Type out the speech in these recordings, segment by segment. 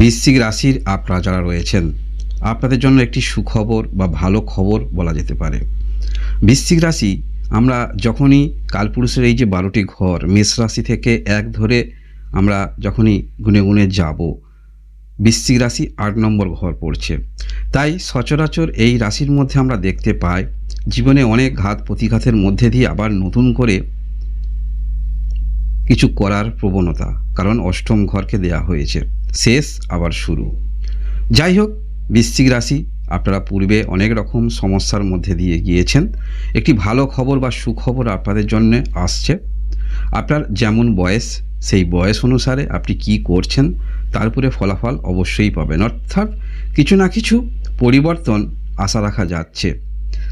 বৃশ্চিক রাশির আপনারা যারা রয়েছেন, আপনাদের জন্য একটি সুখবর বা ভালো খবর বলা যেতে পারে। বৃশ্চিক রাশি, আমরা যখনই কালপুরুষের এই যে বারোটি ঘর, মেষ রাশি থেকে এক ধরে আমরা যখনই গুনে গুনে যাব, বৃশ্চিক রাশি আট নম্বর ঘর পড়ছে। তাই সচরাচর এই রাশির মধ্যে আমরা দেখতে পাই, জীবনে অনেক ঘাত প্রতিঘাতের মধ্যে দিয়ে আবার নতুন করে কিছু করার প্রবণতা, কারণ অষ্টম ঘরকে দেয়া হয়েছে। শেষ আবার শুরু। যাই হোক, বৃশ্চিক রাশি, আপনারা পূর্বে অনেক রকম সমস্যার মধ্যে দিয়ে গিয়েছেন। একটি ভালো খবর বা সুখবর আপনাদের জন্য আসছে। আপনার যেমন বয়স, সেই বয়স অনুসারে আপনি কি করছেন, তার উপরে ফলাফল অবশ্যই পাবেন। অর্থাৎ কিছু না কিছু পরিবর্তন আশা রাখা যাচ্ছে।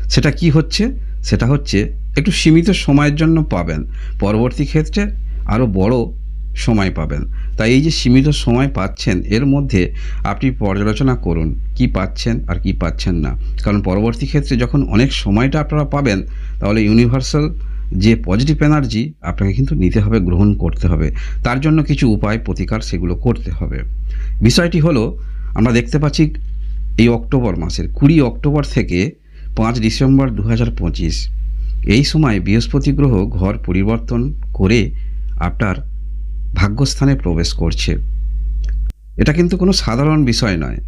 সেটা কি হচ্ছে? সেটা হচ্ছে একটু সীমিত সময়ের জন্য পাবেন। পরবর্তী ক্ষেত্রে আরও বড় সময় পাবেন। তাই এই যে সীমিত সময় পাচ্ছেন, এর মধ্যে আপনি পর্যালোচনা করুন, কি পাচ্ছেন আর কি পাচ্ছেন না। কারণ পরবর্তী ক্ষেত্রে যখন অনেক সময়টা আপনারা পাবেন, তাহলে ইউনিভার্সাল যে পজিটিভ এনার্জি আপনাকে কিন্তু নিতে হবে, গ্রহণ করতে হবে। তার জন্য কিছু উপায়, প্রতিকার সেগুলো করতে হবে। বিষয়টি হলো, আমরা দেখতে পাচ্ছি এই অক্টোবর মাসের, কুড়ি অক্টোবর থেকে পাঁচ ডিসেম্বর দু এই সময় বৃহস্পতি গ্রহ ঘর পরিবর্তন করে আপনার ভাগ্যস্থানে প্রবেশ করছে। এটা কিন্তু কোনো সাধারণ বিষয় নয়।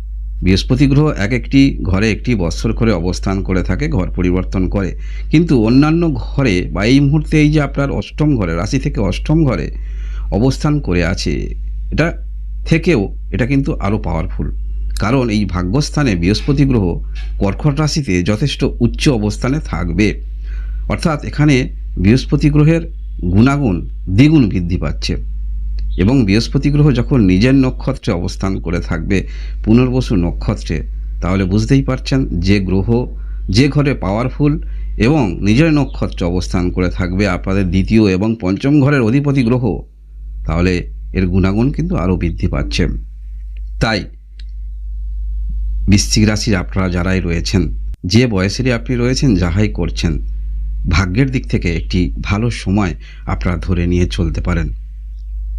বৃহস্পতি গ্রহ এক একটি ঘরে একটি বৎসর করে অবস্থান করে থাকে, ঘর পরিবর্তন করে। কিন্তু অন্যান্য ঘরে বা এই মুহূর্তে এই যে আপনার অষ্টম ঘরে, রাশি থেকে অষ্টম ঘরে অবস্থান করে আছে, এটা থেকেও এটা কিন্তু আরও পাওয়ারফুল কারণ এই ভাগ্যস্থানে বৃহস্পতি গ্রহ কর্কট রাশিতে যথেষ্ট উচ্চ অবস্থানে থাকবে। অর্থাৎ এখানে বৃহস্পতি গ্রহের গুণাগুণ দ্বিগুণ বৃদ্ধি পাচ্ছে। এবং বৃহস্পতি গ্রহ যখন নিজের নক্ষত্রে অবস্থান করে থাকবে, পুনর্বসু নক্ষত্রে, তাহলে বুঝতেই পারছেন যে গ্রহ, যে ঘরে পাওয়ারফুল এবং নিজের নক্ষত্রে অবস্থান করে থাকবে আপনাদের দ্বিতীয় এবং পঞ্চম ঘরের অধিপতি গ্রহ, তাহলে এর গুণাগুণ কিন্তু আরও বৃদ্ধি পাচ্ছে। তাই বৃশ্চিক রাশির আপনারা যারাই রয়েছেন, যে বয়সেরই আপনি রয়েছেন, যাহাই করছেন, ভাগ্যের দিক থেকে একটি ভালো সময় আপনারা ধরে নিয়ে চলতে পারেন।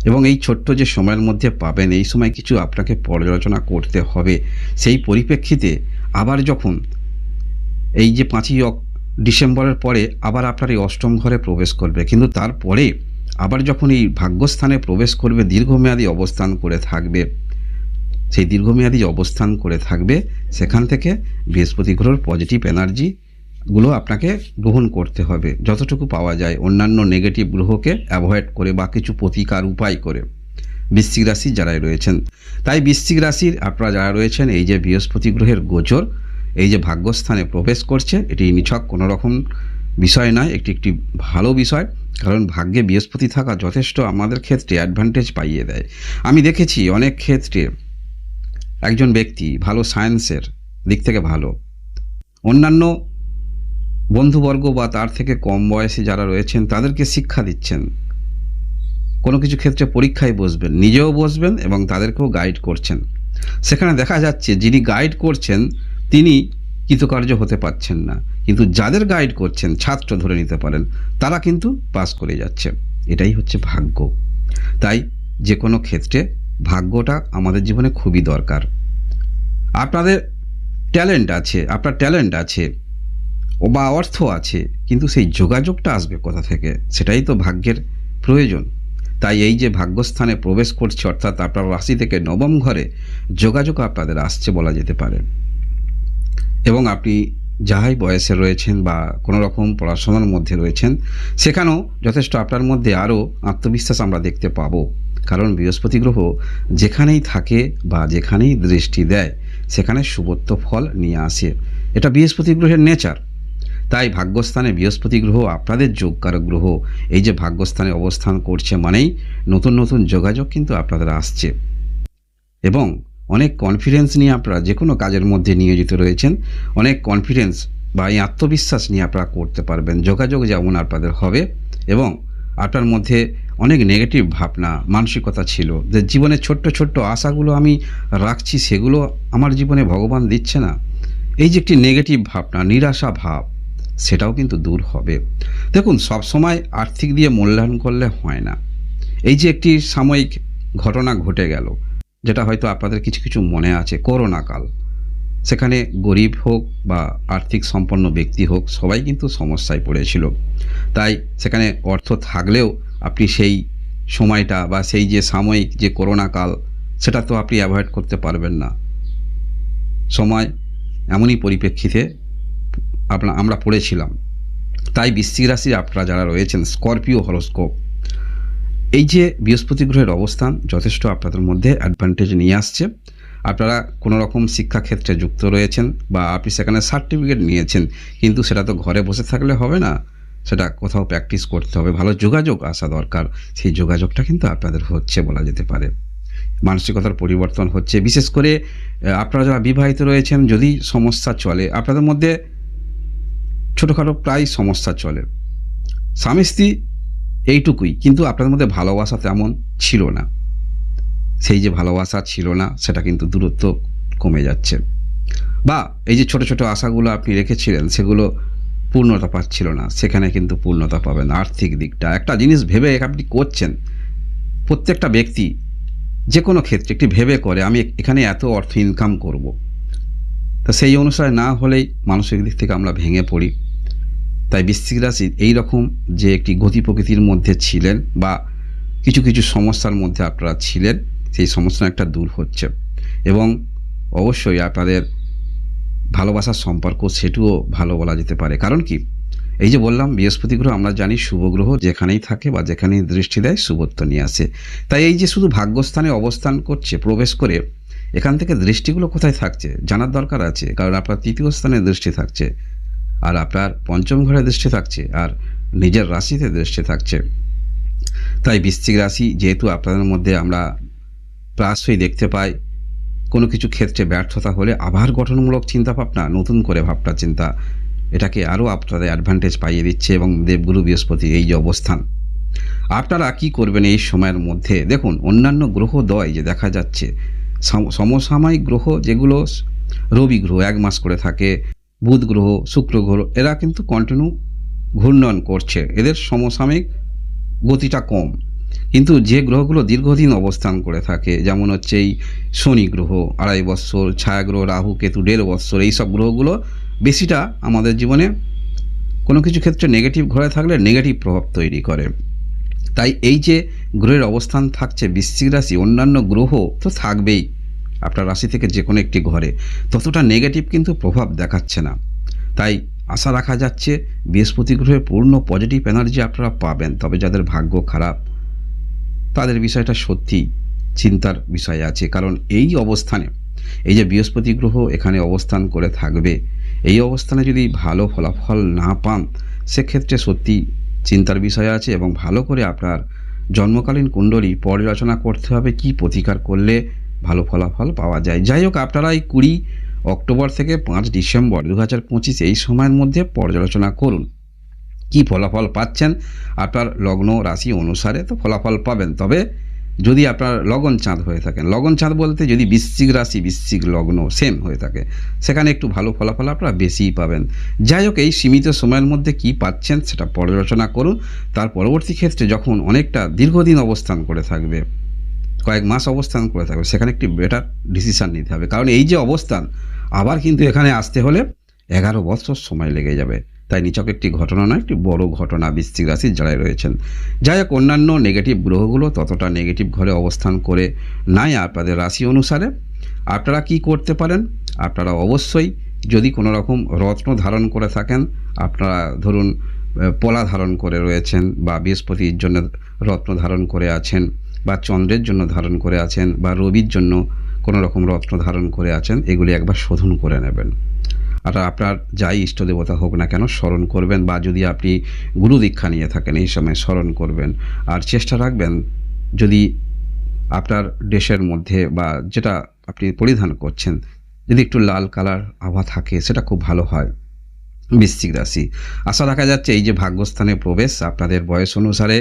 এবং এই ছোট্ট যে সময়ের মধ্যে পাবেন, এই সময় কিছু আপনাকে পর্যালোচনা করতে হবে। সেই পরিপ্রেক্ষিতে আবার যখন এই যে পাঁচই ডিসেম্বরের পরে আবার আপনার এই অষ্টম ঘরে প্রবেশ করবে। কিন্তু তারপরে আবার যখন এই ভাগ্যস্থানে প্রবেশ করবে, দীর্ঘমেয়াদী অবস্থান করে থাকবে। সেই দীর্ঘমেয়াদী অবস্থান করে থাকবে, সেখান থেকে বৃহস্পতি গ্রহর পজিটিভ এনার্জি গুলো আপনাকে গ্রহণ করতে হবে। যতটুকু পাওয়া যায় অন্যান্য নেগেটিভ গ্রহকে অ্যাভয়েড করে বা কিছু প্রতিকার উপায় করে। বৃশ্চিক রাশি যারাই রয়েছেন। তাই বৃশ্চিক রাশির আপনারা যারা রয়েছেন, এই যে বৃহস্পতি গ্রহের গোচর, এই যে ভাগ্যস্থানে প্রবেশ করছে, এটি নিছক কোনো রকম বিষয় নয়, একটি একটি ভালো বিষয়। কারণ ভাগ্যে বৃহস্পতি থাকা যথেষ্ট আমাদের ক্ষেত্রে অ্যাডভান্টেজ পাইয়ে দেয়। আমি দেখেছি অনেক ক্ষেত্রে একজন ব্যক্তি ভালো সায়েন্সের দিক থেকে ভালো। অন্যান্য বন্ধুবর্গ বা তার থেকে কম বয়সী যারা রয়েছেন, তাদেরকে শিক্ষা দিচ্ছেন। কোনো কিছু ক্ষেত্রে পরীক্ষায় বসবেন, নিজেও বসবেন এবং তাদেরকেও গাইড করছেন। সেখানে দেখা যাচ্ছে, যিনি গাইড করছেন, তিনি কৃতকার্য হতে পারছেন না। কিন্তু যাদের গাইড করছেন, ছাত্র ধরে নিতে পারেন, তারা কিন্তু পাস করে যাচ্ছে। এটাই হচ্ছে ভাগ্য। তাই যে কোনো ক্ষেত্রে ভাগ্যটা আমাদের জীবনে খুবই দরকার। আপনাদের ট্যালেন্ট আছে, আপনার ট্যালেন্ট আছে। বা অর্থ আছে, কিন্তু সেই যোগাযোগটা আসবে কোথা থেকে? সেটাই তো ভাগ্যের প্রয়োজন। তাই এই যে ভাগ্যস্থানে প্রবেশ করছে, অর্থাৎ আপনার রাশি থেকে নবম ঘরে যোগাযোগ আপনাদের আসছে বলা যেতে পারে। এবং আপনি যাহাই বয়সে রয়েছেন বা কোনো রকম পড়াশোনার মধ্যে রয়েছেন, সেখানেও যথেষ্ট আপনার মধ্যে আরও আত্মবিশ্বাস আমরা দেখতে পাব। কারণ বৃহস্পতি গ্রহ যেখানেই থাকে বা যেখানেই দৃষ্টি দেয়, সেখানে শুভত্ব ফল নিয়ে আসে। এটা বৃহস্পতি গ্রহের নেচার। তাই ভাগ্যস্থানে বৃহস্পতি গ্রহ আপনাদের যোগকারক গ্রহ। এই যে ভাগ্যস্থানে অবস্থান করছে মানেই নতুন নতুন যোগাযোগ কিন্তু আপনাদের আসছে। এবং অনেক কনফিডেন্স নিয়ে আপনারা যে কোনো কাজের মধ্যে নিয়োজিত রয়েছেন, অনেক কনফিডেন্স বা এই আত্মবিশ্বাস নিয়ে আপনারা করতে পারবেন। যোগাযোগ যেমন আপনাদের হবে এবং আপনার মধ্যে অনেক নেগেটিভ ভাবনা, মানসিকতা ছিল। যে জীবনের ছোট্ট ছোট্ট আশাগুলো আমি রাখছি, সেগুলো আমার জীবনে ভগবান দিচ্ছে না। এই যে একটি নেগেটিভ ভাবনা, নিরাশা ভাব সেটাও কিন্তু দূর হবে। দেখুন সব সময় আর্থিক দিয়ে মূল্যায়ন করলে হয় না। এই যে একটি সাময়িক ঘটনা ঘটে গেল, যেটা হয়তো আপনাদের কিছু কিছু মনে আছে, করোনা কাল। সেখানে গরিব হোক বা আর্থিক সম্পন্ন ব্যক্তি হোক, সবাই কিন্তু সমস্যায় পড়েছিল। তাই সেখানে অর্থ থাকলেও আপনি সেই সময়টা বা সেই যে সাময়িক যে করোনা কাল, সেটা তো আপনি অ্যাভয়েড করতে পারবেন না। সময় এমনই পরিপ্রেক্ষিতে আপনার আমরা পড়েছিলাম। তাই বৃশ্চিক রাশি আপনারা যারা রয়েছেন, স্করপিও হরস্কোপ। এই যে বৃহস্পতি গ্রহের অবস্থান যথেষ্ট আপনাদের মধ্যে অ্যাডভান্টেজ নিয়ে আসছে। আপনারা কোনো রকম শিক্ষাক্ষেত্রে যুক্ত রয়েছেন বা আপনি সেখানে সার্টিফিকেট নিয়েছেন, কিন্তু সেটা তো ঘরে বসে থাকলে হবে না। সেটা কোথাও প্র্যাকটিস করতে হবে। ভালো যোগাযোগ আসা দরকার। সেই যোগাযোগটা কিন্তু আপনাদের হচ্ছে বলা যেতে পারে। মানসিকতার পরিবর্তন হচ্ছে। বিশেষ করে আপনারা যারা বিবাহিত রয়েছেন, যদি সমস্যা চলে, আপনাদের মধ্যে ছোটোখাটো প্রায় সমস্যা চলে। স্বামী স্ত্রী এইটুকুই, কিন্তু আপনাদের মধ্যে ভালোবাসা তেমন ছিল না। সেই যে ভালোবাসা ছিল না, সেটা কিন্তু দূরত্ব কমে যাচ্ছে। বা এই যে ছোট ছোট আশাগুলো আপনি রেখেছিলেন, সেগুলো পূর্ণতা পাচ্ছিল না। সেখানে কিন্তু পূর্ণতা পাবেন আর্থিক দিকটা। একটা জিনিস ভেবে আপনি করছেন, প্রত্যেকটা ব্যক্তি যে কোনো ক্ষেত্রে একটি ভেবে করে, আমি এখানে এত অর্থ ইনকাম করব। তা সেই অনুসারে না হলেই মানসিক দিক থেকে আমরা ভেঙে পড়ি। তাই বৃশ্চিক রাশি এইরকম যে একটি গতি প্রকৃতির মধ্যে ছিলেন বা কিছু কিছু সমস্যার মধ্যে আপনারা ছিলেন, সেই সমস্যা একটা দূর হচ্ছে। এবং অবশ্যই আপনাদের ভালোবাসার সম্পর্ক সেটিও ভালো বলা যেতে পারে। কারণ কি? এই যে বললাম, বৃহস্পতি গ্রহ আমরা জানি শুভ গ্রহ, যেখানেই থাকে বা যেখানেই দৃষ্টি দেয় শুভত্ব নিয়ে আসে। তাই এই যে শুধু ভাগ্যস্থানে অবস্থান করছে, প্রবেশ করে এখান থেকে দৃষ্টিগুলো কোথায় থাকছে জানার দরকার আছে। কারণ আপনার তৃতীয় স্থানে দৃষ্টি থাকছে। আর আপনার পঞ্চম ঘরে দৃষ্টি থাকছে, আর নিজের রাশিতে দৃষ্টি থাকছে। তাই বৃশ্চিক রাশি যেহেতু আপনাদের মধ্যে আমরা প্রায়শই দেখতে পাই, কোনো কিছু ক্ষেত্রে ব্যর্থতা হলে আবার গঠনমূলক চিন্তা ভাবনা নতুন করে ভাবনা, চিন্তা, এটাকে আরও আপনাদের অ্যাডভান্টেজ পাইয়ে দিচ্ছে এবং দেবগুরু বৃহস্পতি এই যে অবস্থান। আপনারা কি করবেন এই সময়ের মধ্যে? দেখুন, অন্যান্য গ্রহদয় যে দেখা যাচ্ছে সমসাময়িক গ্রহ যেগুলো রবি গ্রহ এক মাস করে থাকে বুধ গ্রহ, শুক্র গ্রহ, এরা কিন্তু কন্টিনিউ ঘূর্ণন করছে। এদের সমসাময়িক গতিটা কম। কিন্তু যে গ্রহগুলো দীর্ঘদিন অবস্থান করে থাকে, যেমন হচ্ছে এই শনি গ্রহ, আড়াই বৎসর, ছায়াগ্রহ, রাহু, কেতু, দেড় বৎসর, এই সব গ্রহগুলো বেশিটা আমাদের জীবনে কোনো কিছু ক্ষেত্রে নেগেটিভ ঘরে থাকলে নেগেটিভ প্রভাব তৈরি করে। তাই এই যে গ্রহের অবস্থান থাকছে, বৃশ্চিক রাশি, অন্যান্য গ্রহ তো থাকবেই। আপনার রাশি থেকে যে কোনো একটি ঘরে। ততটা নেগেটিভ কিন্তু প্রভাব দেখাচ্ছে না। তাই আশা রাখা যাচ্ছে, বৃহস্পতি গ্রহের পূর্ণ পজিটিভ এনার্জি আপনারা পাবেন। তবে যাদের ভাগ্য খারাপ, তাদের বিষয়টা সত্যি চিন্তার বিষয় আছে। কারণ এই অবস্থানে, এই যে বৃহস্পতি গ্রহ এখানে অবস্থান করে থাকবে, এই অবস্থানে যদি ভালো ফলাফল না পান, সেক্ষেত্রে সত্যি চিন্তার বিষয় আছে এবং ভালো করে আপনার জন্মকালীন কুণ্ডলী পর্যালোচনা করতে হবে, কি প্রতিকার করলে ভালো ফলাফল পাওয়া যায়। যাই হোক আপনারা এই কুড়ি অক্টোবর থেকে পাঁচ ডিসেম্বর দু হাজার পঁচিশ এই সময়ের মধ্যে পর্যালোচনা করুন। কি ফলাফল পাচ্ছেন? আপনার লগ্ন রাশি অনুসারে তো ফলাফল পাবেন। তবে যদি আপনার লগন চাঁদ হয়ে থাকেন, লগন চাঁদ বলতে যদি বৃশ্চিক রাশি, বৃশ্চিক লগ্ন, সেম হয়ে থাকে, সেখানে একটু ভালো ফলাফল আপনারা বেশিই পাবেন। যাই হোক এই সীমিত সময়ের মধ্যে কি পাচ্ছেন সেটা পর্যালোচনা করুন। তার পরবর্তী ক্ষেত্রে যখন অনেকটা দীর্ঘদিন অবস্থান করে থাকবে কয়েক মাস অবস্থান করে থাকবে, সেখানে একটি বেটার ডিসিশান নিতে হবে। কারণ এই যে অবস্থান, আবার কিন্তু এখানে আসতে হলে এগারো বছর সময় লেগে যাবে। তাই নিচক একটি ঘটনা নয়, একটি বড় ঘটনা বৃশ্চিক রাশির যারাই রয়েছেন। যাই হোক, অন্যান্য নেগেটিভ গ্রহগুলো ততটা নেগেটিভ ঘরে অবস্থান করে নাই আপনাদের রাশি অনুসারে। আপনারা কি করতে পারেন? আপনারা অবশ্যই যদি কোনো রকম রত্ন ধারণ করে থাকেন, আপনারা ধরুন পলা ধারণ করে রয়েছেন বা বৃহস্পতির জন্য রত্ন ধারণ করে আছেন বা চন্দ্রের জন্য ধারণ করে আছেন বা রবির জন্য কোনো রকম রত্ন ধারণ করে আছেন, এগুলি একবার শোধন করে নেবেন। আর আপনার যাই ইষ্ট দেবতা হোক না কেন, স্মরণ করবেন বা যদি আপনি গুরু দীক্ষা নিয়ে থাকেন, এই সময় স্মরণ করবেন। আর চেষ্টা রাখবেন যদি আপনার ড্রেসের মধ্যে বা যেটা আপনি পরিধান করছেন, যদি একটু লাল কালার আভা থাকে, সেটা খুব ভালো হয়। বৃশ্চিক রাশি। আশা রাখা যাচ্ছে এই যে ভাগ্যস্থানে প্রবেশ, আপনাদের বয়স অনুসারে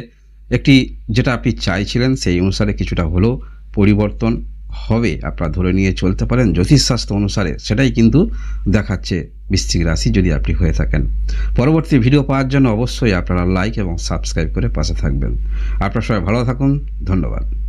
একটি যেটা আপনি চাইছিলেন সেই অনুসারে কিছুটা হলেও পরিবর্তন হবে। আপনারা ধরে নিয়ে চলতে পারেন, জ্যোতিষশাস্ত্র অনুসারে সেটাই কিন্তু দেখাচ্ছে বৃশ্চিক রাশি যদি আপনি হয়ে থাকেন। পরবর্তী ভিডিও পাওয়ার জন্য অবশ্যই আপনারা লাইক এবং সাবস্ক্রাইব করে পাশে থাকবেন। আপনারা সবাই ভালো থাকুন, ধন্যবাদ।